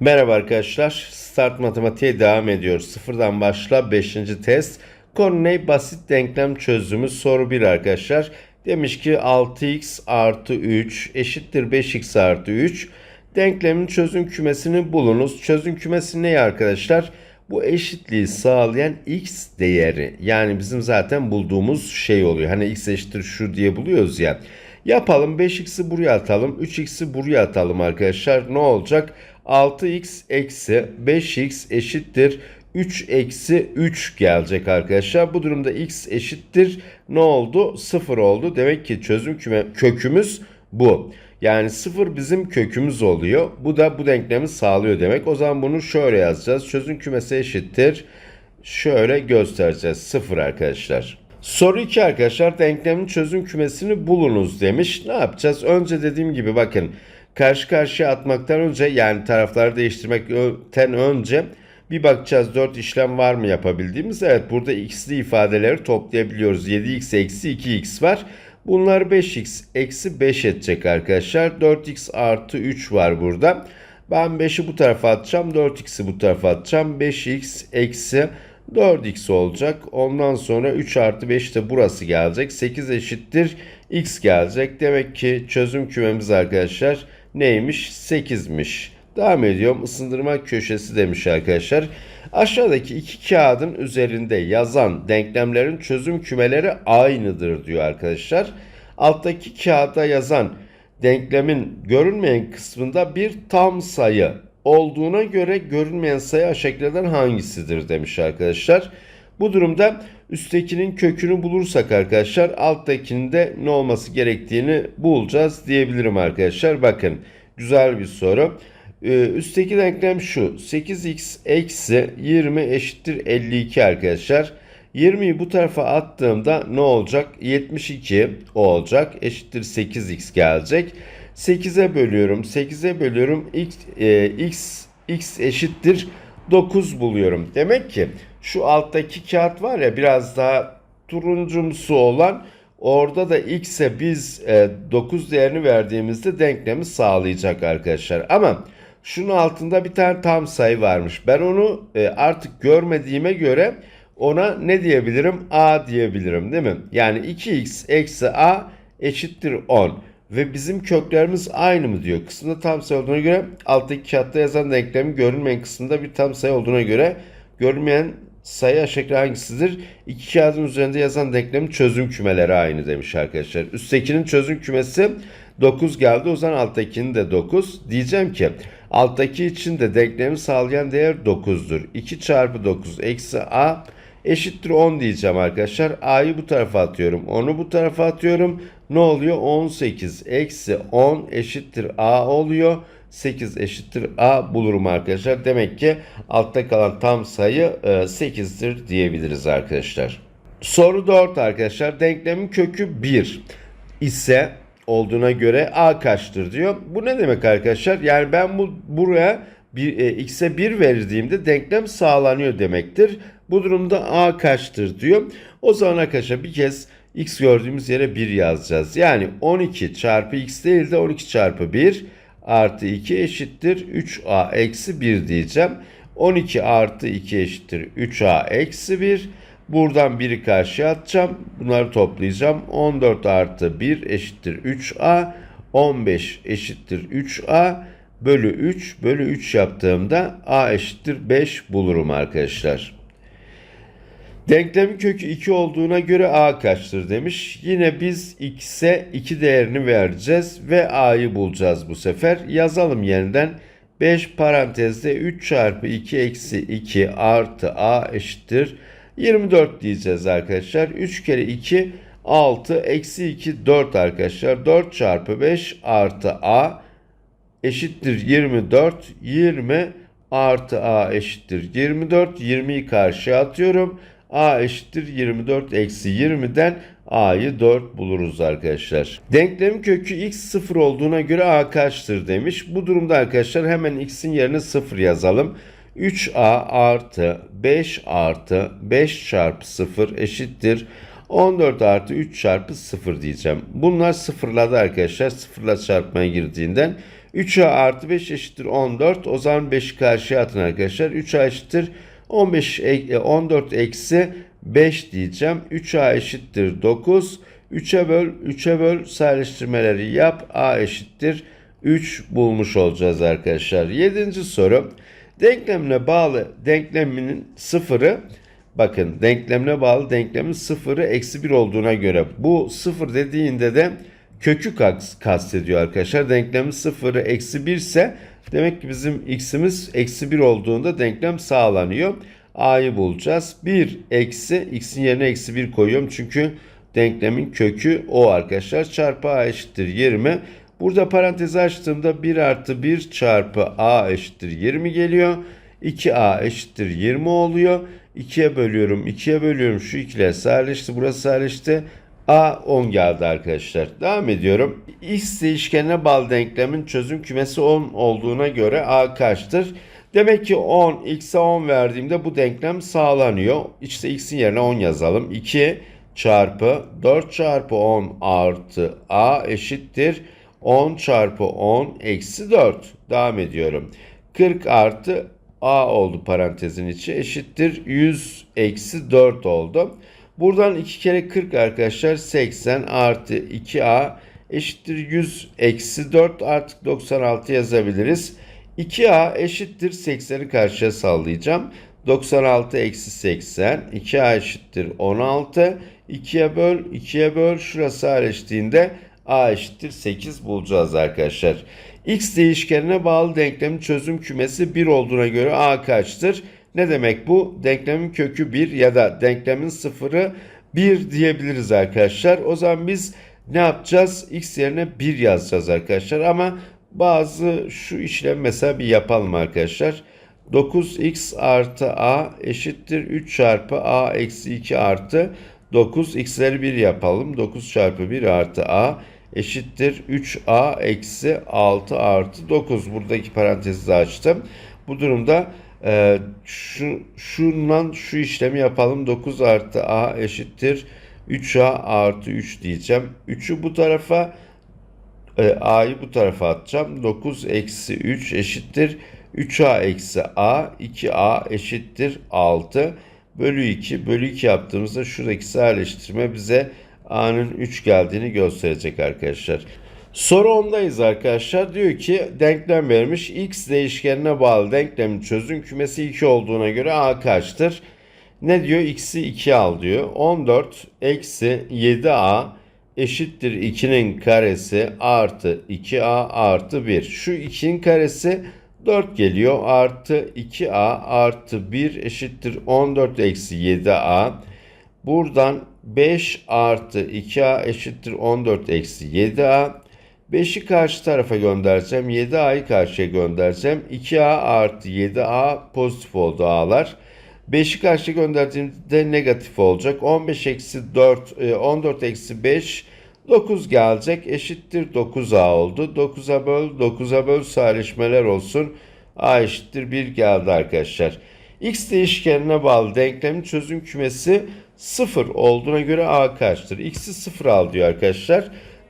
Merhaba arkadaşlar. Start matematiğe devam ediyoruz. Sıfırdan başla 5. test. Konu ne? Basit denklem çözümü soru 1 arkadaşlar. Demiş ki 6x artı 3 eşittir 5x artı 3. Denklemin çözüm kümesini bulunuz. Çözüm kümesi ne arkadaşlar? Bu eşitliği sağlayan x değeri. Yani bizim zaten bulduğumuz şey oluyor. Hani x eşittir şu diye buluyoruz ya. Yapalım 5x'i buraya atalım. 3x'i buraya atalım arkadaşlar. Ne olacak? 6x eksi 5x eşittir 3 eksi 3 gelecek arkadaşlar. Bu durumda x eşittir ne oldu? 0 oldu. Demek ki çözüm küme, kökümüz bu. Yani 0 bizim kökümüz oluyor. Bu da bu denklemi sağlıyor demek. O zaman bunu şöyle yazacağız. Çözüm kümesi eşittir. Şöyle göstereceğiz. 0 arkadaşlar. Soru 2 arkadaşlar denklemin çözüm kümesini bulunuz demiş. Ne yapacağız? Önce dediğim gibi bakın karşı karşıya atmaktan önce yani tarafları değiştirmekten önce bir bakacağız 4 işlem var mı yapabildiğimiz. Evet burada x'li ifadeleri toplayabiliyoruz. 7x eksi 2x var. Bunlar 5x eksi 5 edecek arkadaşlar. 4x artı 3 var burada. Ben 5'i bu tarafa atacağım. 4x'i bu tarafa atacağım. 5x eksi 4x olacak. Ondan sonra 3 artı 5 de burası gelecek. 8 eşittir x gelecek. Demek ki çözüm kümemiz arkadaşlar neymiş? 8'miş. Devam ediyorum. Isındırma köşesi demiş arkadaşlar. Aşağıdaki iki kağıdın üzerinde yazan denklemlerin çözüm kümeleri aynıdır diyor arkadaşlar. Alttaki kağıda yazan denklemin görünmeyen kısmında bir tam sayı olduğuna göre görünmeyen sayı aşağıdakilerden hangisidir demiş arkadaşlar. Bu durumda üsttekinin kökünü bulursak arkadaşlar alttakinin de ne olması gerektiğini bulacağız diyebilirim arkadaşlar. Bakın güzel bir soru. Ee, üstteki denklem şu 8x eksi 20 eşittir 52 arkadaşlar. 20'yi bu tarafa attığımda ne olacak? 72 olacak. Eşittir 8x gelecek. 8'e bölüyorum. 8'e bölüyorum. X, e, x, x eşittir 9 buluyorum. Demek ki şu alttaki kağıt var ya biraz daha turuncumsu olan orada da x'e biz e, 9 değerini verdiğimizde denklemi sağlayacak arkadaşlar. Ama şunun altında bir tane tam sayı varmış. Ben onu e, artık görmediğime göre ona ne diyebilirim? A diyebilirim değil mi? Yani 2x eksi a eşittir 10. Ve bizim köklerimiz aynı mı diyor. Kısımda tam sayı olduğuna göre alttaki kağıtta yazan denklemin görünmeyen kısmında bir tam sayı olduğuna göre görünmeyen sayı aşağı hangisidir? İki kağıdın üzerinde yazan denklemin çözüm kümeleri aynı demiş arkadaşlar. Üsttekinin çözüm kümesi 9 geldi. O zaman alttakinin de 9. Diyeceğim ki alttaki için de denklemi sağlayan değer 9'dur. 2 çarpı 9 eksi a eşittir 10 diyeceğim arkadaşlar. A'yı bu tarafa atıyorum. 10'u bu tarafa atıyorum. Ne oluyor? 18 eksi 10 eşittir A oluyor. 8 eşittir A bulurum arkadaşlar. Demek ki altta kalan tam sayı 8'dir diyebiliriz arkadaşlar. Soru 4 arkadaşlar. Denklemin kökü 1 ise olduğuna göre A kaçtır diyor. Bu ne demek arkadaşlar? Yani ben bu buraya bir, e, x'e 1 verdiğimde denklem sağlanıyor demektir. Bu durumda a kaçtır diyor. O zaman arkadaşlar bir kez x gördüğümüz yere 1 yazacağız. Yani 12 çarpı x değil de 12 çarpı 1 artı 2 eşittir 3a eksi 1 diyeceğim. 12 artı 2 eşittir 3a eksi 1. Buradan 1'i karşıya atacağım. Bunları toplayacağım. 14 artı 1 eşittir 3a. 15 eşittir 3a bölü 3 bölü 3 yaptığımda a eşittir 5 bulurum arkadaşlar. Denklemin kökü 2 olduğuna göre a kaçtır demiş. Yine biz x'e 2 değerini vereceğiz ve a'yı bulacağız bu sefer. Yazalım yeniden. 5 parantezde 3 çarpı 2 eksi 2 artı a eşittir. 24 diyeceğiz arkadaşlar. 3 kere 2 6 eksi 2 4 arkadaşlar. 4 çarpı 5 artı a eşittir 24. 20 artı a eşittir 24. 20'yi karşıya atıyorum. a eşittir 24 eksi 20'den a'yı 4 buluruz arkadaşlar. Denklemin kökü x 0 olduğuna göre a kaçtır demiş. Bu durumda arkadaşlar hemen x'in yerine 0 yazalım. 3a artı 5 artı 5 çarpı 0 eşittir 14 artı 3 çarpı 0 diyeceğim. Bunlar sıfırladı arkadaşlar. Sıfırla çarpmaya girdiğinden 3a artı 5 eşittir 14. O zaman 5'i karşıya atın arkadaşlar. 3a eşittir 15 e- 14 eksi 5 diyeceğim. 3a eşittir 9. 3'e böl 3'e böl sadeleştirmeleri yap. a eşittir 3 bulmuş olacağız arkadaşlar. 7. soru. Denklemine bağlı denkleminin sıfırı bakın denklemine bağlı denklemin sıfırı eksi 1 olduğuna göre bu sıfır dediğinde de kökü kas- kastediyor arkadaşlar. Denklemin sıfırı eksi 1 ise demek ki bizim x'imiz eksi 1 olduğunda denklem sağlanıyor. A'yı bulacağız. 1 eksi x'in yerine eksi 1 koyuyorum çünkü denklemin kökü o arkadaşlar. Çarpı a eşittir 20. Burada parantezi açtığımda 1 artı 1 çarpı a eşittir 20 geliyor. 2a eşittir 20 oluyor. 2'ye bölüyorum. 2'ye bölüyorum. Şu ikiler sadeleşti. Burası sadeleşti. A 10 geldi arkadaşlar. Devam ediyorum. X değişkenine bağlı denklemin çözüm kümesi 10 olduğuna göre A kaçtır? Demek ki 10, x'e 10 verdiğimde bu denklem sağlanıyor. İşte x'in yerine 10 yazalım. 2 çarpı 4 çarpı 10 artı a eşittir 10 çarpı 10 eksi 4. Devam ediyorum. 40 artı a oldu parantezin içi eşittir 100 eksi 4 oldu. Buradan 2 kere 40 arkadaşlar 80 artı 2a eşittir 100 eksi 4 artık 96 yazabiliriz. 2a eşittir 80'i karşıya sallayacağım. 96 eksi 80. 2a eşittir 16. 2'ye böl 2'ye böl şurası ayrıştığında a eşittir 8 bulacağız arkadaşlar. x değişkenine bağlı denklemin çözüm kümesi 1 olduğuna göre a kaçtır? Ne demek bu? Denklemin kökü 1 ya da denklemin sıfırı 1 diyebiliriz arkadaşlar. O zaman biz ne yapacağız? x yerine 1 yazacağız arkadaşlar ama bazı şu işlem mesela bir yapalım arkadaşlar. 9x artı a eşittir 3 çarpı a eksi 2 artı 9 x'leri 1 yapalım. 9 çarpı 1 artı a eşittir 3a eksi 6 artı 9. Buradaki parantezi açtım. Bu durumda e, şu, şundan şu işlemi yapalım. 9 artı a eşittir 3a artı 3 diyeceğim. 3'ü bu tarafa e, a'yı bu tarafa atacağım. 9 eksi 3 eşittir 3a eksi a 2a eşittir 6 bölü 2 bölü 2 yaptığımızda şuradaki sadeleştirme bize a'nın 3 geldiğini gösterecek arkadaşlar. Soru 10'dayız arkadaşlar. Diyor ki denklem vermiş. X değişkenine bağlı denklemin çözüm kümesi 2 olduğuna göre a kaçtır? Ne diyor? X'i 2 al diyor. 14 eksi 7a eşittir 2'nin karesi artı 2a artı 1. Şu 2'nin karesi 4 geliyor. Artı 2a artı 1 eşittir 14 eksi 7a. Buradan 5 artı 2a eşittir 14 eksi 7a. 5'i karşı tarafa göndereceğim. 7a'yı karşıya göndereceğim. 2a artı 7a pozitif oldu a'lar. 5'i karşıya gönderdiğimde negatif olacak. 15 eksi 4, 14 eksi 5, 9 gelecek. Eşittir 9a oldu. 9'a böl, 9'a böl sadeleşmeler olsun. a eşittir 1 geldi arkadaşlar. x değişkenine bağlı denklemin çözüm kümesi 0 olduğuna göre a kaçtır? x'i 0 al diyor arkadaşlar.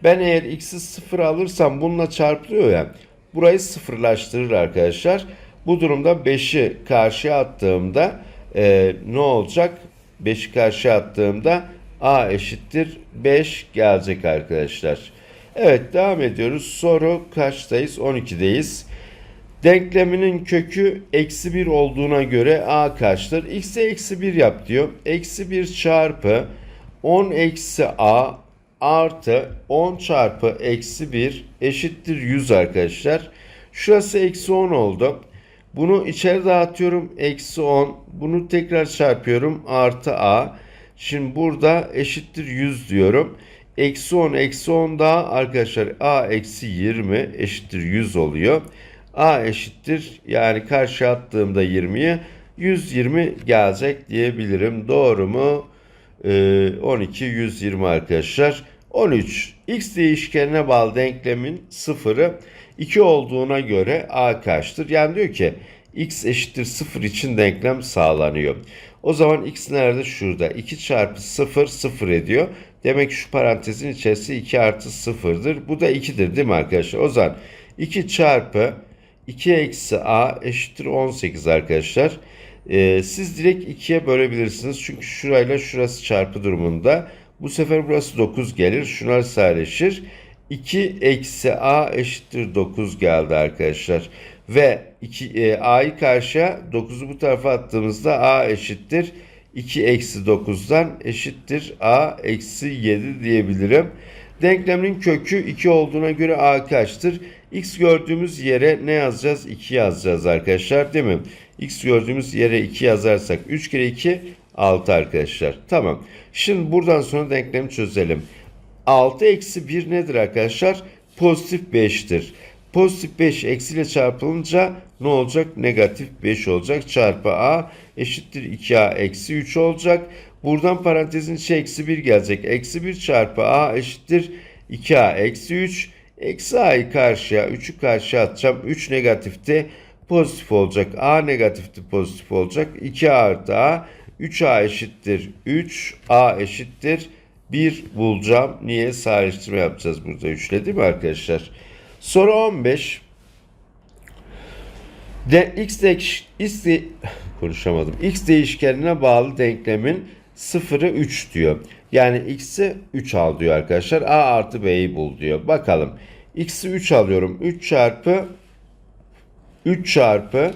Ben eğer x'i 0 alırsam bununla çarpılıyor ya. Burayı sıfırlaştırır arkadaşlar. Bu durumda 5'i karşıya attığımda e, ne olacak? 5'i karşıya attığımda a eşittir 5 gelecek arkadaşlar. Evet devam ediyoruz. Soru kaçtayız? 12'deyiz. Denkleminin kökü eksi 1 olduğuna göre a kaçtır? x'e eksi 1 yap diyor. Eksi 1 çarpı 10 eksi a artı 10 çarpı eksi 1 eşittir 100 arkadaşlar. Şurası eksi 10 oldu. Bunu içeri dağıtıyorum. Eksi 10. Bunu tekrar çarpıyorum. Artı a. Şimdi burada eşittir 100 diyorum. Eksi 10 eksi 10 daha arkadaşlar a eksi 20 eşittir 100 oluyor. a eşittir yani karşı attığımda 20'yi 120 gelecek diyebilirim. Doğru mu? Ee, 12 120 arkadaşlar. 13 x değişkenine bağlı denklemin sıfırı 2 olduğuna göre a kaçtır? Yani diyor ki x eşittir 0 için denklem sağlanıyor. O zaman x nerede? Şurada. 2 çarpı 0 0 ediyor. Demek ki şu parantezin içerisi 2 artı 0'dır. Bu da 2'dir değil mi arkadaşlar? O zaman 2 çarpı 2 eksi a eşittir 18 arkadaşlar. Ee, siz direkt 2'ye bölebilirsiniz. Çünkü şurayla şurası çarpı durumunda. Bu sefer burası 9 gelir. Şunlar sadeleşir. 2 eksi a eşittir 9 geldi arkadaşlar. Ve 2, e, a'yı karşıya 9'u bu tarafa attığımızda a eşittir. 2 eksi 9'dan eşittir a eksi 7 diyebilirim. Denklemin kökü 2 olduğuna göre a kaçtır? X gördüğümüz yere ne yazacağız? 2 yazacağız arkadaşlar değil mi? X gördüğümüz yere 2 yazarsak 3 kere 2 6 arkadaşlar. Tamam. Şimdi buradan sonra denklemi çözelim. 6 eksi 1 nedir arkadaşlar? Pozitif 5'tir. Pozitif 5 eksiyle çarpılınca ne olacak? Negatif 5 olacak. Çarpı a eşittir 2a eksi 3 olacak. Buradan parantezin içi eksi 1 gelecek. Eksi 1 çarpı a eşittir 2a eksi 3. Eksi a'yı karşıya 3'ü karşıya atacağım. 3 negatifti pozitif olacak. A negatifti pozitif olacak. 2a artı a 3a eşittir 3. a eşittir 1 bulacağım. Niye? Sadeleştirme yapacağız burada 3 ile değil mi arkadaşlar? Soru 15. De, x, de, x konuşamadım. x değişkenine bağlı denklemin sıfırı 3 diyor. Yani x'i 3 al diyor arkadaşlar. a artı b'yi bul diyor. Bakalım. x'i 3 alıyorum. 3 çarpı 3 çarpı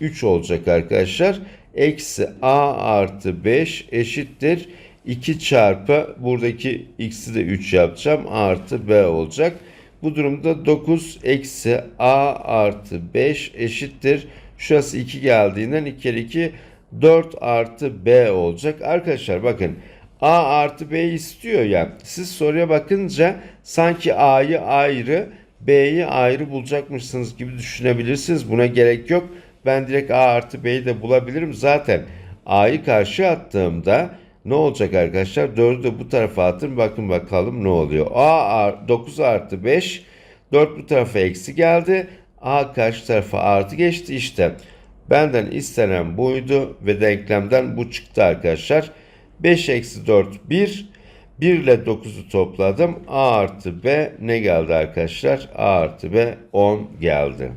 3 olacak arkadaşlar. Eksi a artı 5 eşittir. 2 çarpı buradaki x'i de 3 yapacağım. Artı b olacak. Bu durumda 9 eksi a artı 5 eşittir. Şurası 2 geldiğinden 2 kere 2 4 artı b olacak. Arkadaşlar bakın a artı b istiyor ya. Siz soruya bakınca sanki a'yı ayrı b'yi ayrı bulacakmışsınız gibi düşünebilirsiniz. Buna gerek yok. Ben direkt a artı b'yi de bulabilirim. Zaten a'yı karşı attığımda ne olacak arkadaşlar? 4'ü de bu tarafa atın. Bakın bakalım ne oluyor. A 9 artı 5. 4 bu tarafa eksi geldi. A karşı tarafa artı geçti. İşte benden istenen buydu ve denklemden bu çıktı arkadaşlar. 5 eksi 4 1. 1 ile 9'u topladım. A artı B ne geldi arkadaşlar? A artı B 10 geldi.